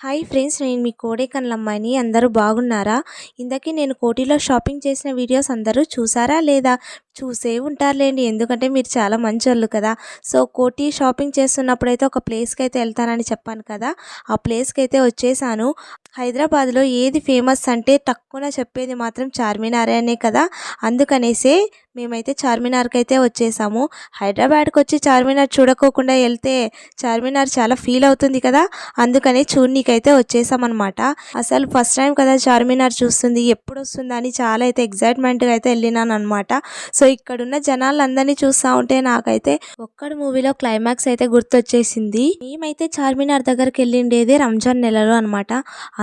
Hi friends నేను మీ కోడేకన్ల అమ్మాయిని అందరూ బాగున్నారా? ఇందాకే నేను కోటిలో షాపింగ్ చేసిన వీడియోస్ అందరూ చూసారా లేదా? చూసే ఉంటారులేండి. ఎందుకంటే మీరు చాలా మంచోళ్ళు కదా. సో కోటి షాపింగ్ చేస్తున్నప్పుడు అయితే ఒక ప్లేస్కి అయితే వెళ్తానని చెప్పాను కదా. ఆ ప్లేస్కి అయితే వచ్చేసాను. హైదరాబాద్లో ఏది ఫేమస్ అంటే తక్కువ చెప్పేది మాత్రం చార్మినారే అనే కదా. అందుకనేసే మేమైతే చార్మినార్కి అయితే వచ్చేసాము. హైదరాబాద్కి వచ్చి చార్మినార్ చూడకోకుండా వెళ్తే చార్మినార్ చాలా ఫీల్ అవుతుంది కదా. అందుకని చూడనీకైతే వచ్చేసామన్నమాట. అసలు ఫస్ట్ టైం కదా చార్మినార్ చూస్తుంది ఎప్పుడు వస్తుందని చాలా అయితే ఎగ్జైట్మెంట్గా అయితే వెళ్ళినాను అనమాట సో ఇక్కడున్న జనాలందరినీ చూస్తూ ఉంటే నాకైతే ఒక్కడు మూవీలో క్లైమాక్స్ అయితే గుర్తొచ్చేసింది. మేమైతే చార్మినార్ దగ్గరికి వెళ్ళిండేది రంజాన్ నెలలో అనమాట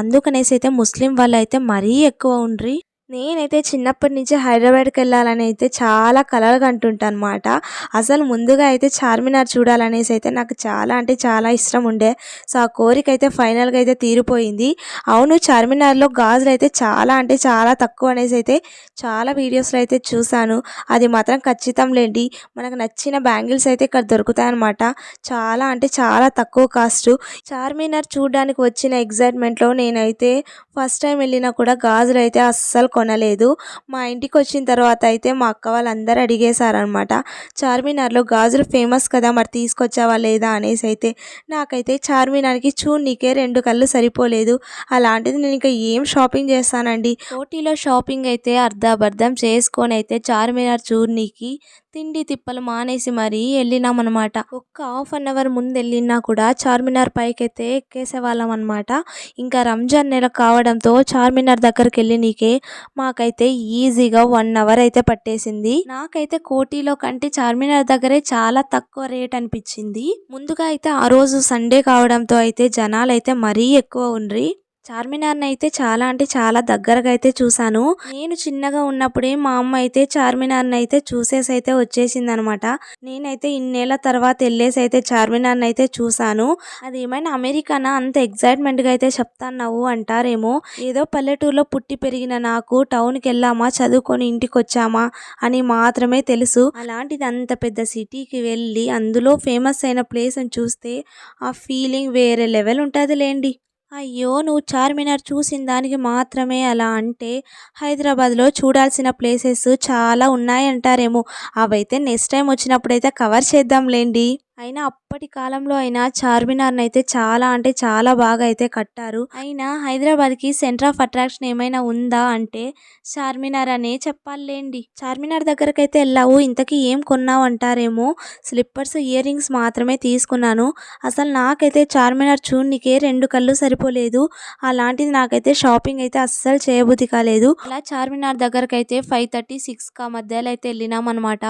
అందుకనేసి అయితే ముస్లిం వాళ్ళు అయితే మరీ ఎక్కువ ఉండ్రి. నేనైతే చిన్నప్పటి నుంచి హైదరాబాద్కి వెళ్ళాలని అయితే చాలా కలలుగా అంటుంటాను అనమాట అసలు ముందుగా అయితే చార్మినార్ చూడాలనేసి అయితే నాకు చాలా అంటే చాలా ఇష్టం ఉండే. సో ఆ కోరిక అయితే ఫైనల్గా అయితే తీరిపోయింది. అవును చార్మినార్లో గాజులు అయితే చాలా అంటే చాలా తక్కువ అనేసి అయితే చాలా వీడియోస్లో అయితే చూశాను. అది మాత్రం ఖచ్చితం లేండి. మనకు నచ్చిన బ్యాంగిల్స్ అయితే ఇక్కడ దొరుకుతాయన్నమాట. చాలా అంటే చాలా తక్కువ కాస్ట్. చార్మినార్ చూడడానికి వచ్చిన ఎగ్జైట్మెంట్లో నేనైతే ఫస్ట్ టైం వెళ్ళినా కూడా గాజులు అయితే అస్సలు కొనలేదు. మా ఇంటికి వచ్చిన తర్వాత అయితే మా అక్క వాళ్ళందరూ అడిగేశారనమాట చార్మినార్లో గాజులు ఫేమస్ కదా మరి తీసుకొచ్చావా లేదా? అనేసి అయితే నాకైతే చార్మినార్కి చూడనీకే రెండు కళ్ళు సరిపోలేదు. అలాంటిది నేను ఇంకా ఏం షాపింగ్ చేస్తానండి? కోటిలో షాపింగ్ అయితే అర్ధాబర్ధం చేసుకొని అయితే చార్మినార్ చూడనీకి తిండి తిప్పలు మానేసి మరీ వెళ్ళినామన్నమాట ఒక్క హాఫ్ అన్ అవర్ ముందు వెళ్ళినా కూడా చార్మినార్ పైకైతే ఎక్కేసేవాళ్ళం అనమాట ఇంకా రంజాన్ నెల కావడంతో చార్మినార్ దగ్గరికి వెళ్ళి నీకే మాకైతే ఈజీగా వన్ అవర్ అయితే పట్టేసింది. నాకైతే కోటిలో కంటే చార్మినార్ దగ్గరే చాలా తక్కువ రేట్ అనిపించింది. ముందుగా అయితే ఆ రోజు సండే కావడంతో అయితే జనాలు అయితే మరీ ఎక్కువ ఉండ్రి. చార్మినార్ని అయితే చాలా అంటే చాలా దగ్గరగా అయితే చూశాను. నేను చిన్నగా ఉన్నప్పుడే మా అమ్మ అయితే చార్మినార్ని అయితే చూసేసి అయితే వచ్చేసింది అనమాట నేనైతే ఇన్నేళ్ళ తర్వాత వెళ్ళేసి అయితే చార్మినార్ని అయితే చూశాను. అది ఏమైనా అమెరికానా? అంత ఎగ్జైట్మెంట్గా అయితే చెప్తాన్నావు అంటారేమో. ఏదో పల్లెటూరులో పుట్టి పెరిగిన నాకు టౌన్కి వెళ్ళామా? చదువుకొని ఇంటికి వచ్చామా అని మాత్రమే తెలుసు. అలాంటిది అంత పెద్ద సిటీకి వెళ్ళి అందులో ఫేమస్ అయిన ప్లేస్ని చూస్తే ఆ ఫీలింగ్ వేరే లెవెల్ ఉంటుంది లేండి అయ్యో నువ్వు చార్మినార్ చూసిన దానికి మాత్రమే అలా అంటే హైదరాబాద్లో చూడాల్సిన ప్లేసెస్ చాలా ఉన్నాయంటారేమో. అవైతే నెక్స్ట్ టైం వచ్చినప్పుడైతే కవర్ చేద్దాంలేండి. అయినా అప్పటి కాలంలో అయినా చార్మినార్ని అయితే చాలా అంటే చాలా బాగా అయితే కట్టారు. అయినా హైదరాబాద్కి సెంటర్ ఆఫ్ అట్రాక్షన్ ఏమైనా ఉందా అంటే చార్మినార్ అనే చెప్పాలేండి చార్మినార్ దగ్గరకు అయితే వెళ్ళావు ఇంతకీ ఏం కొన్నావు అంటారేమో స్లిప్పర్స్ ఇయర్ రింగ్స్ మాత్రమే తీసుకున్నాను. అసలు నాకైతే చార్మినార్ చూడనికే రెండు కళ్ళు సరిపోలేదు. అలాంటిది నాకైతే షాపింగ్ అయితే అస్సలు చేయబుద్ధి కాలేదు. అలా చార్మినార్ దగ్గరకు అయితే ఫైవ్ థర్టీ సిక్స్ కా మధ్యలో అయితే వెళ్ళినాం అనమాట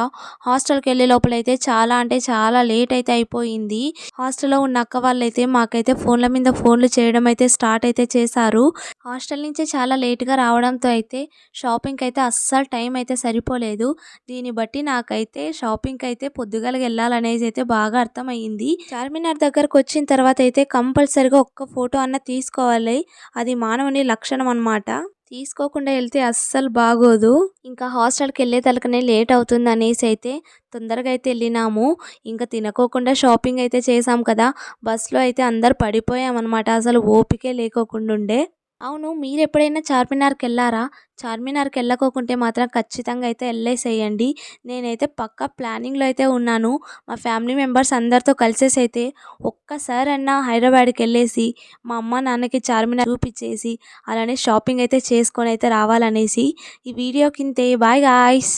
హాస్టల్కి వెళ్ళే లోపలైతే చాలా అంటే చాలా లేట్ అయితే అయిపోయింది. హాస్టల్లో ఉన్న అక్క వాళ్ళైతే మాకైతే ఫోన్ల మీద ఫోన్లు చేయడం అయితే స్టార్ట్ అయితే చేశారు. హాస్టల్ నుంచి చాలా లేట్గా రావడంతో అయితే షాపింగ్కి అయితే అస్సలు టైం అయితే సరిపోలేదు. దీన్ని బట్టి నాకైతే షాపింగ్కి అయితే పొద్దుగాలకి వెళ్ళాలనేది అయితే బాగా అర్థమైంది చార్మినార్ దగ్గరకు వచ్చిన తర్వాత అయితే కంపల్సరిగా ఒక్క ఫోటో అన్న తీసుకోవాలి. అది మానవుని లక్షణం అనమాట తీసుకోకుండా వెళ్తే అస్సలు బాగోదు. ఇంకా హాస్టల్కి వెళ్ళే తలకనే లేట్ అవుతుంది అనేసి అయితే తొందరగా అయితే వెళ్ళినాము. ఇంకా తినకోకుండా షాపింగ్ అయితే చేసాం కదా. బస్సులో అయితే అందరు పడిపోయామన్నమాట. అసలు ఓపికే లేకోకుండా ఉండే. అవును మీరు ఎప్పుడైనా చార్మినార్కి వెళ్ళారా చార్మినార్కి వెళ్ళకోకుంటే మాత్రం ఖచ్చితంగా అయితే వెళ్ళేసేయండి నేనైతే పక్క ప్లానింగ్లో అయితే ఉన్నాను. మా ఫ్యామిలీ మెంబర్స్ అందరితో కలిసేసి అయితే ఒక్కసారన్నా హైదరాబాద్కి వెళ్ళేసి మా అమ్మ నాన్నకి చార్మినార్ చూపించేసి అలానే షాపింగ్ అయితే చేసుకొని అయితే రావాలనేసి. ఈ వీడియో కింతే బాయ్ గాయ్స్!